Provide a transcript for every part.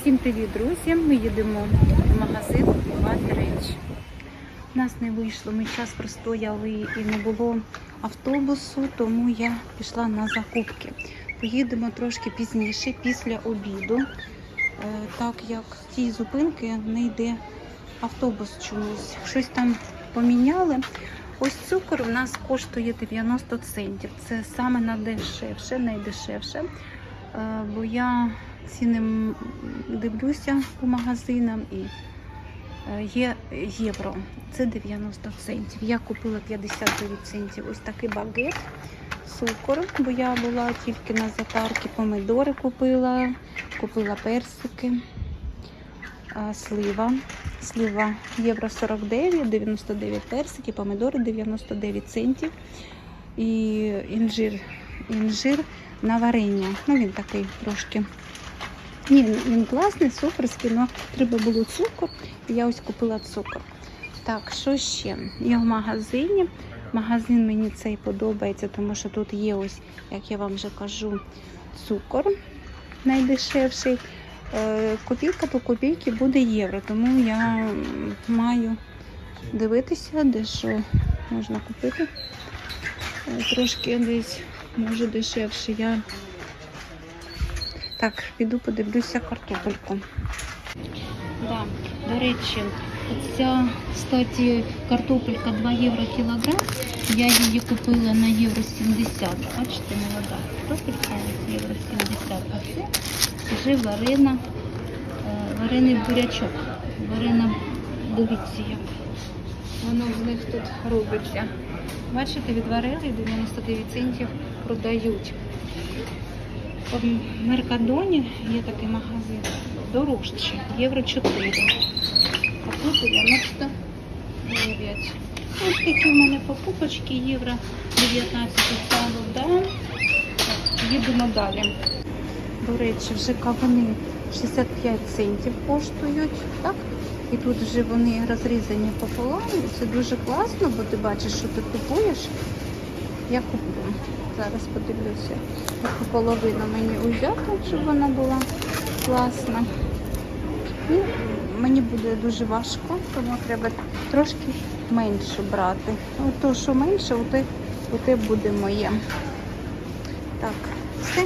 Всім привіт, друзі! Ми їдемо в магазин купувати речі. У нас не вийшло, ми час простояли і не було автобусу, тому я пішла на закупки. Поїдемо трошки пізніше, після обіду, е, так як з цієї зупинки не йде автобус чомусь. Щось там поміняли. Ось цукор у нас коштує 90 центів. Це саме найдешевше, найдешевше. Бо я ціни дивлюся по магазинам і е, є євро. Це 90 центів. Я купила 59 центів. Ось такий багет, цукор, бо я була тільки на затарки, помидори купила, купила персики, слива. Слива євро 49, 99 персики, помидори 99 центів. І інжир, інжир на варення. Ну, він такий трошки. Ні, він- класний, суперський, але треба було цукор. І я ось купила цукор. Так, що ще? Я в магазині. Магазин мені цей подобається, тому що тут є ось, як я вам вже кажу, цукор найдешевший. Е, Копійка по копійки буде євро, тому я маю дивитися, де що можна купити. Е, Трошки десь може дешевше. Я так, піду подивлюся картопельку. Да, до речі, ця, кстати, картопелька 2 євро кілограм. Я її купила на євро 70. Бачите, молода картопелька євро 70. А це вже варена, е, варений бурячок. Варена, дивіться як. Воно в них тут робиться. Бачите, відварили 99 центів продають. В Меркадоні є такий магазин дорожче, євро 4. А тут 99. Ось такі в мене покупочки, євро 19 сало, да. Їдемо далі. До речі, вже кавуни 65 центів коштують, так? І тут вже вони розрізані пополам. Це дуже класно, бо ти бачиш, що ти купуєш. Я куплю. Зараз подивлюся, яку половину мені узяти, щоб вона була класна. І мені буде дуже важко, тому треба трошки менше брати. От то, що менше, оте, оте буде моє. Так, все.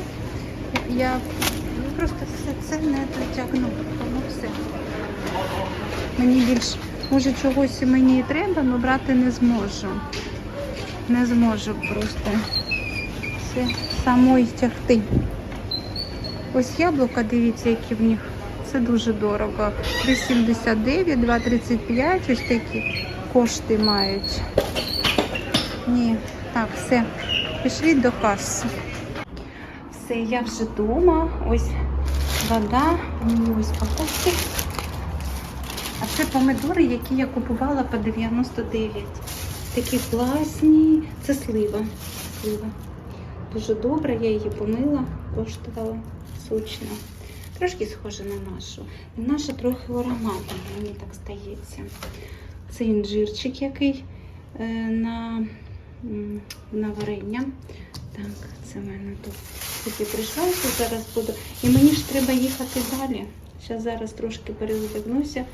Я ну, просто все це не дотягну. Тому все. Мені більш, може, чогось і мені треба, але брати не зможу. Не зможу просто все самої тягти. Ось яблука, дивіться, які в них. Це дуже дорого. 3,79, 2,35, ось такі кошти мають. Ні, так, все. Пішли до каси. Все, я вже вдома. Ось вода, ось покупки. А це помидори, які я купувала по 99. Такі класні. Це слива. Слива. Дуже добра, я її помила, коштувала сучно. Трошки схожа на нашу. Наша трохи ароматом, мені так здається. Це інжирчик який е, на, на варення. Так, це в мене тут тільки прийшла, зараз буду. І мені ж треба їхати далі. Зараз зараз трошки переодягнуся,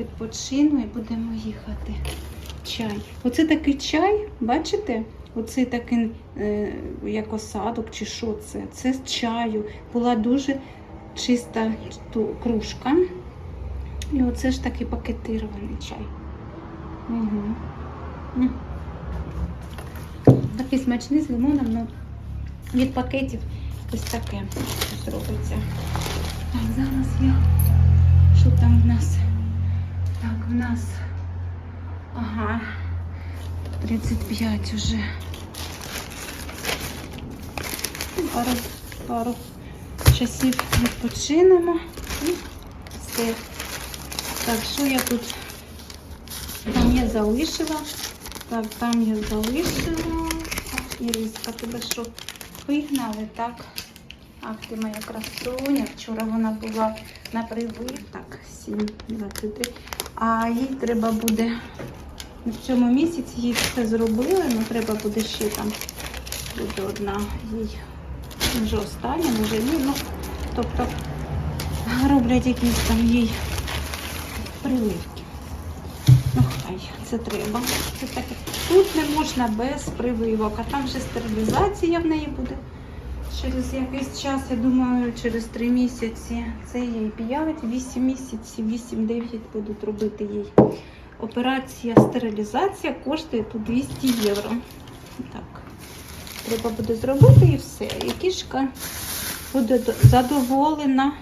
відпочину і будемо їхати. Чай. Оце такий чай, бачите? Оце такий, е, як осадок чи що це. Це з чаю. Була дуже чиста кружка. І оце ж такий пакетирований чай. Угу. Такий смачний з лимоном, ну від пакетів ось таке ось робиться. Так, зараз я. Що там в нас? Так, в нас. Ага. 35 уже. Пару, пару часів відпочинемо і все. Так, що я тут? Там я залишила. Так, там я залишила. Іриска, тебе що? Вигнали, так? Ах, ти моя красуня. Вчора вона була на привив. Так, 7, 23. А їй треба буде в цьому місяці їй все зробили, але треба буде ще там буде одна їй вже остання, може ні. Ну, тобто роблять якісь там їй прививки. Ну хай, це треба. Це таке. Тут не можна без прививок, а там вже стерилізація в неї буде. Через якийсь час, я думаю, через 3 місяці. Це їй 5, 8 місяців, 8-9 будуть робити їй. Операція стерилізація коштує тут 200 євро. Так. Треба буде зробити і все. І кішка буде задоволена.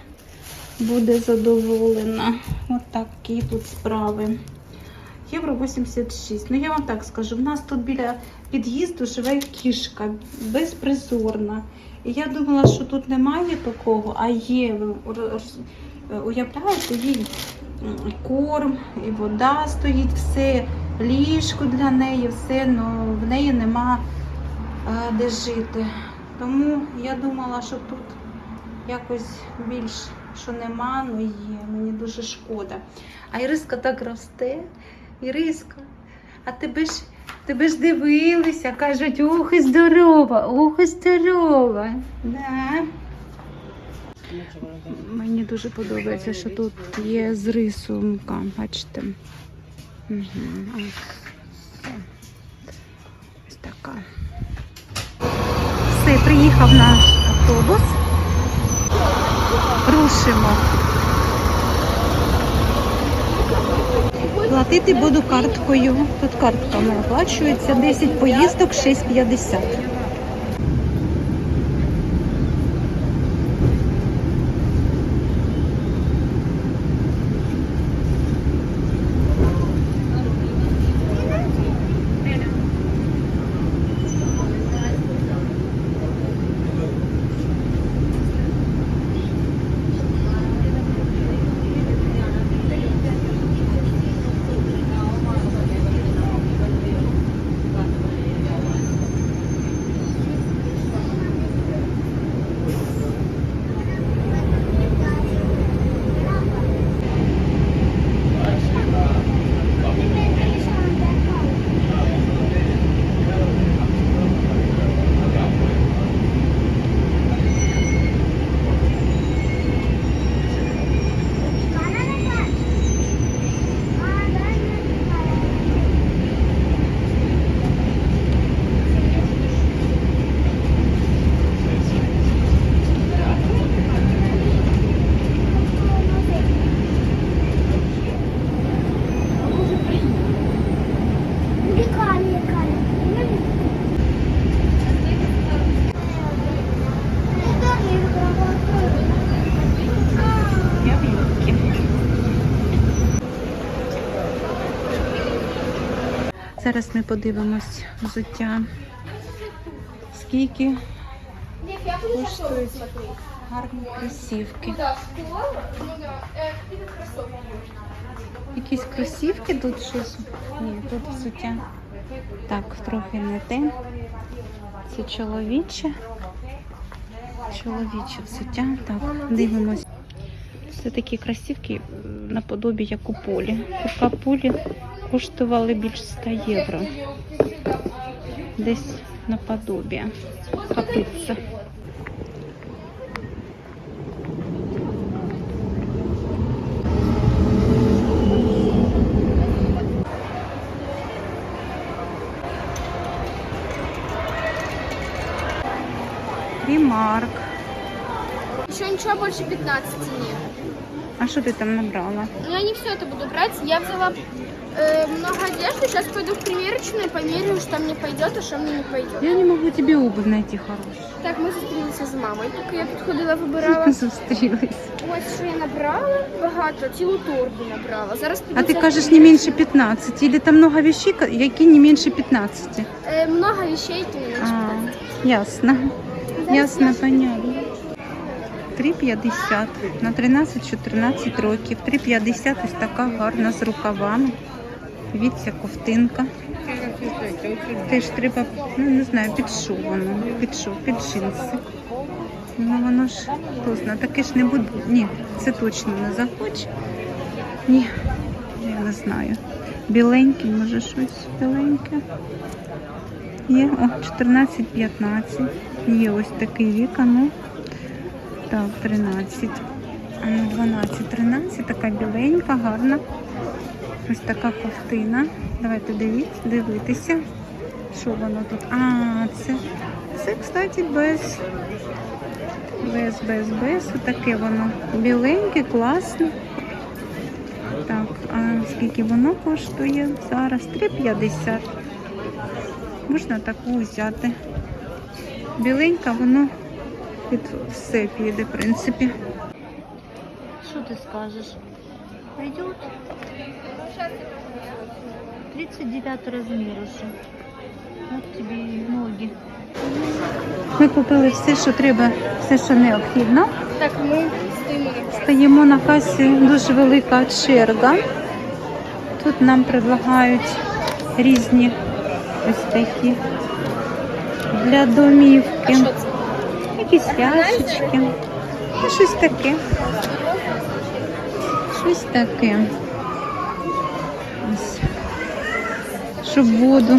Буде задоволена. От тут справи. Євро 86. Ну я вам так скажу, в нас тут біля під'їзду живе кішка безпризорна. І я думала, що тут немає такого, а є. Уявляєте, їй корм, і вода стоїть, все, ліжко для неї, все, але в неї нема е, де жити. Тому я думала, що тут якось більш що нема, ну є. Мені дуже шкода. А Іриска так росте. Іриска, а тебе ж тебе ж дивилися, кажуть, ох і здорова, ох і здорова. Да. Мені дуже подобається, що тут є з рисунка, бачите. Ось. Така. Все, приїхав наш автобус. Рушимо. Платити буду карткою. Тут картками оплачується. 10 поїздок, 6,50. Зараз ми подивимось взуття. Скільки смотреть. гарні кросівки. Якісь кросівки тут щось? Ні, тут взуття. Так, трохи не те. Це чоловіче. Чоловіче взуття. Так, дивимось. Це такі кросівки наподобі як у полі. Курка полі коштували більш 100 євро. Десь наподобі. Капиця. Ремарк. Еще ничего больше 15 нет. А що ти там набрала? Но я не все это буду брать. Я взяла э, много одежды. Сейчас пойду в примерочную, померяю, что мне пойдет, а что мне не пойдет. Я не можу тобі обувь знайти хорошу. Так, ми зустрілися з мамою, поки я тут ходила, вибирала. Зустрілись. Ось що я набрала багато, цілу торбу набрала. Зараз піду А ти це кажеш не приміряю. менше 15, или там много вещей, ка- які не менше 15? Е, много вещей, то не менше А, 15. ясно. Ясно, понятно. 3,50 на 13-14 років. 3,50 ось така гарна з рукавами. Дивіться, ковтинка. Теж треба, ну не знаю, під що воно, під що, під джинси. Ну воно ж хто знає, таке ж не буде. Ні, це точно не захоче. Ні, я не знаю. Біленький, може щось біленьке. Є, о, 14-15. Є ось такий вік, ну. Так, 13. А ну 12, 13, така біленька, гарна. Ось така ковтина. Давайте дивіться, дивитися. Що воно тут? А, це, це, кстати, без. Без, без, без. Отаке воно. Біленьке, класне. Так, а скільки воно коштує? Зараз 3,50. Можна таку взяти. Біленька, воно під все піде, в принципі. Що ти скажеш? Пойдет? 39 розмір уже. От тобі і ноги. Ми купили все, що треба, все, що необхідно. Так, мы стоим на Стоїмо на касі, дуже велика черга. Тут нам предлагають різні ось такі для домівки. Якісь ящички. Щось таке. Щось таке. Щоб воду.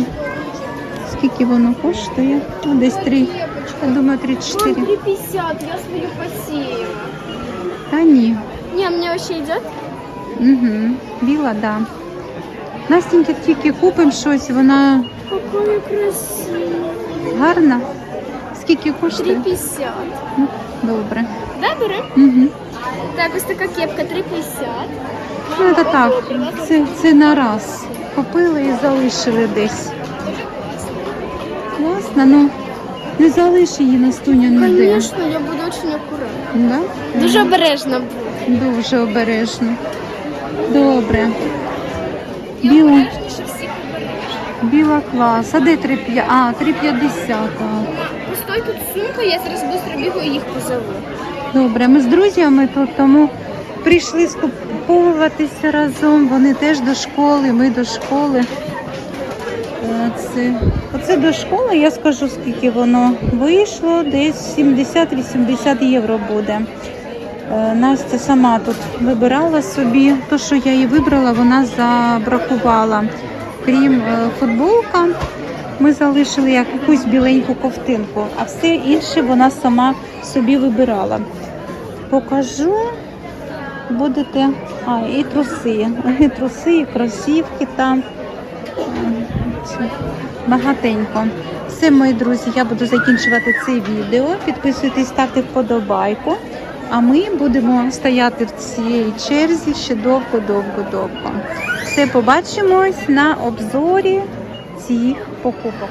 Скільки воно коштує? Ну, десь три. Я думаю, 34. Вон 3,50, я свою посеяла. Та ні. Не, мне вообще идет? Угу. Біла, так. Да. Настеньки тільки купимо щось, вона Какое красивое. гарна. Скільки коштує? 3,50. Ну, добре. Да, берем? Угу. Так, ось така кепка 3,50. Ну, це так, це, це на раз. Купили і залишили десь. Класно, ну не залиш її на стуню ніде. Конечно, я буду очень аккуратна. Да? Дуже обережно буду. Дуже обережно. Добре. Біла, біла клас. А де 3,50? А, 3,50. так. Постой, тут сумка, я зараз швидко бігу і їх позову. Добре, ми з друзями тут, тому прийшли скуповуватися разом. Вони теж до школи, ми до школи. Е, Це, оце до школи, я скажу, скільки воно вийшло, десь 70-80 євро буде. Е, Настя сама тут вибирала собі. То, що я її вибрала, вона забракувала. Крім е, футболка, ми залишили якусь біленьку ковтинку, а все інше вона сама собі вибирала. Покажу, будете. А, і труси. І труси, і кросівки там. Багатенько. Все, мої друзі, я буду закінчувати це відео. Підписуйтесь, ставте вподобайку. А ми будемо стояти в цій черзі ще довго-довго-довго. Все, побачимось на обзорі цих покупок.